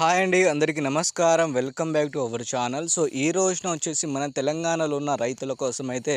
Hi అండి అందరికీ నమస్కారం. Welcome back to our channel. So ఈ రోజున వచ్చేసి మన తెలంగాణలో ఉన్న రైతుల కోసం అయితే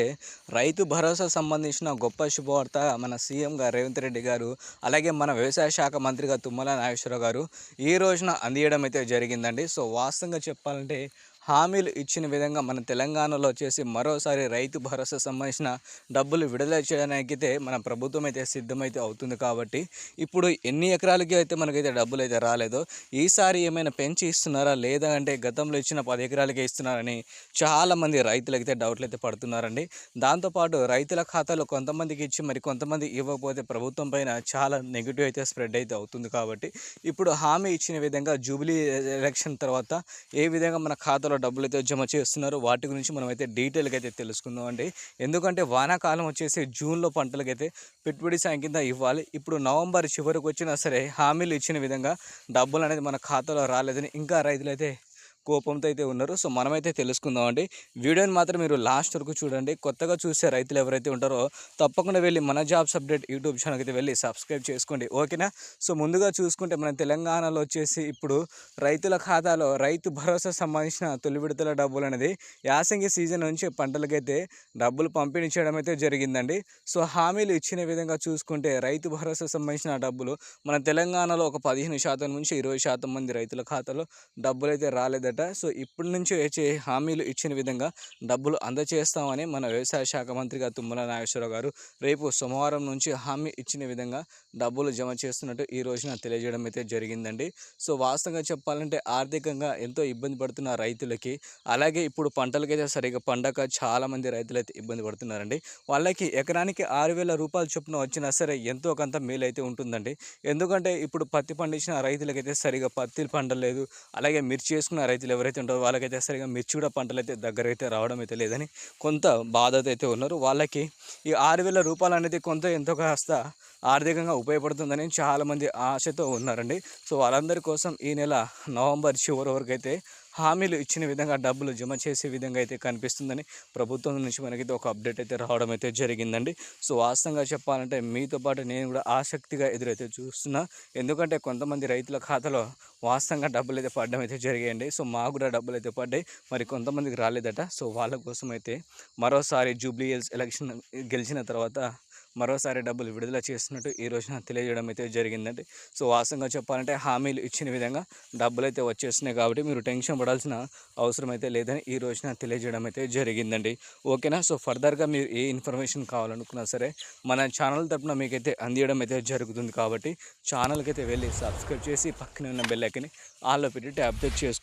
రైతు భరోసా సంబంధించిన గొప్ప శుభవార్త మన సీఎం గారు రేవంత్ రెడ్డి గారు అలాగే మన వ్యవసాయ శాఖ మంత్రిగా తుమ్మల నాగేశ్వరరావు గారు ఈ రోజున అందియడం అయితే జరిగిందండి. సో వాస్తవంగా చెప్పాలంటే హామీలు ఇచ్చిన విధంగా మన తెలంగాణలో వచ్చేసి మరోసారి రైతు భరోసా సంబంధించిన డబ్బులు విడుదల చేయడానికి అయితే మన ప్రభుత్వం అయితే సిద్ధమైతే అవుతుంది కాబట్టి ఇప్పుడు ఎన్ని ఎకరాలకి అయితే మనకైతే డబ్బులు అయితే రాలేదో ఈసారి ఏమైనా పెంచి ఇస్తున్నారా? లేదా అంటే గతంలో ఇచ్చిన పది ఎకరాలకే ఇస్తున్నారని చాలామంది రైతులకైతే డౌట్లు అయితే పడుతున్నారండి. దాంతోపాటు రైతుల ఖాతాలో కొంతమందికి ఇచ్చి మరి కొంతమంది ఇవ్వకపోతే ప్రభుత్వం పైన చాలా నెగిటివ్ అయితే స్ప్రెడ్ అయితే అవుతుంది కాబట్టి ఇప్పుడు హామీ ఇచ్చిన విధంగా జూబ్లీ ఎలక్షన్ తర్వాత ఏ విధంగా మన ఖాతాలో డబ్బులు అయితే జమ చేస్తున్నారు వాటి గురించి మనం అయితే డీటెయిల్గా అయితే తెలుసుకుందాం అండి ఎందుకంటే వానాకాలం వచ్చేసి జూన్లో పంటలకైతే పెట్టుబడి సాయం కింద ఇవ్వాలి. ఇప్పుడు నవంబర్ చివరికి వచ్చినా సరే హామీలు ఇచ్చిన విధంగా డబ్బులు అనేది మన ఖాతాలో రాలేదని ఇంకా రైతులైతే కోపంతో అయితే ఉన్నారు. సో మనమైతే తెలుసుకుందామండి. వీడియోని మాత్రం మీరు లాస్ట్ వరకు చూడండి. కొత్తగా చూసే రైతులు ఎవరైతే ఉంటారో తప్పకుండా వెళ్ళి మన జాబ్స్ అప్డేట్ యూట్యూబ్ ఛానల్కి అయితే వెళ్ళి సబ్స్క్రైబ్ చేసుకోండి. ఓకేనా? సో ముందుగా చూసుకుంటే మన తెలంగాణలో వచ్చేసి ఇప్పుడు రైతుల ఖాతాలో రైతు భరోసా సంబంధించిన తొలి విడతల డబ్బులు అనేది యాసంగి సీజన్ నుంచి పంటలకైతే డబ్బులు పంపిణీ చేయడం అయితే జరిగిందండి. సో హామీలు ఇచ్చిన విధంగా చూసుకుంటే రైతు భరోసా సంబంధించిన డబ్బులు మన తెలంగాణలో ఒక పదిహేను శాతం నుంచి ఇరవై శాతం మంది రైతుల ఖాతాలో డబ్బులు అయితే రాలేదట సో ఇప్పటి నుంచి వచ్చే హామీలు ఇచ్చిన విధంగా డబ్బులు అందజేస్తామని మన వ్యవసాయ శాఖ మంత్రిగా తుమ్మల నాగేశ్వరరావు గారు రేపు సోమవారం నుంచి హామీ ఇచ్చిన విధంగా డబ్బులు జమ చేస్తున్నట్టు ఈ రోజున తెలియజేయడం అయితే జరిగిందండి. సో వాస్తవంగా చెప్పాలంటే ఆర్థికంగా ఎంతో ఇబ్బంది పడుతున్న రైతులకి అలాగే ఇప్పుడు పంటలకైతే సరిగా పండక చాలామంది రైతులు అయితే ఇబ్బంది పడుతున్నారండి. వాళ్ళకి ఎకరానికి ఆరు వేల రూపాయల చొప్పున వచ్చినా సరే ఎంతో కొంత మేలు అయితే ఉంటుందండి. ఎందుకంటే ఇప్పుడు పత్తి పండించిన రైతులకైతే సరిగా పత్తి పండలేదు అలాగే మిర్చి వేసుకున్న రైతు రైతులు ఎవరైతే ఉంటారో వాళ్ళకైతే సరిగా మిర్చి కూడా పంటలు అయితే దగ్గర అయితే రావడం అయితే లేదని కొంత బాధతో అయితే ఉన్నారు. వాళ్ళకి ఈ ఆరు వేల రూపాయలు అనేది కొంత ఎంతో కాస్త ఆర్థికంగా ఉపయోగపడుతుందని చాలామంది ఆశతో ఉన్నారండి. సో వాళ్ళందరి కోసం ఈ నెల నవంబర్ చివరి వరకు అయితే హామీలు ఇచ్చిన విధంగా డబ్బులు జమ చేసే విధంగా అయితే కనిపిస్తుందని ప్రభుత్వం నుంచి మనకైతే ఒక అప్డేట్ అయితే రావడం అయితే జరిగిందండి. సో వాస్తవంగా చెప్పాలంటే మీతో పాటు నేను కూడా ఆసక్తిగా ఎదురైతే చూస్తున్నా. ఎందుకంటే కొంతమంది రైతుల ఖాతాలో వాస్తవంగా డబ్బులు అయితే పడడం అయితే జరిగాయండి. సో మాకు కూడా డబ్బులు అయితే పడ్డాయి. మరి కొంతమందికి రాలేదట. సో వాళ్ళ కోసం అయితే మరోసారి జూబ్లీ ఎలక్షన్ గెలిచిన తర్వాత మరోసారి డబ్బులు విడుదల చేస్తున్నట్టు ఈ రోజున తెలియజేయడం అయితే జరిగిందండి. సో వాస్తవంగా చెప్పాలంటే హామీలు ఇచ్చిన విధంగా డబ్బులు అయితే వచ్చేస్తున్నాయి కాబట్టి మీరు టెన్షన్ పడాల్సిన అవసరం అయితే లేదని ఈ రోజున తెలియజేయడం అయితే జరిగిందండి. ఓకేనా? సో ఫర్దర్గా మీరు ఏ ఇన్ఫర్మేషన్ కావాలనుకున్నా సరే మన ఛానల్ తరపున మీకైతే అందియడం అయితే జరుగుతుంది కాబట్టి ఛానల్కి అయితే వెళ్ళి సబ్స్క్రైబ్ చేసి పక్కనే ఉన్న బెల్లకిని ఆల్లో పెట్టి ట్యాప్ చేసుకోండి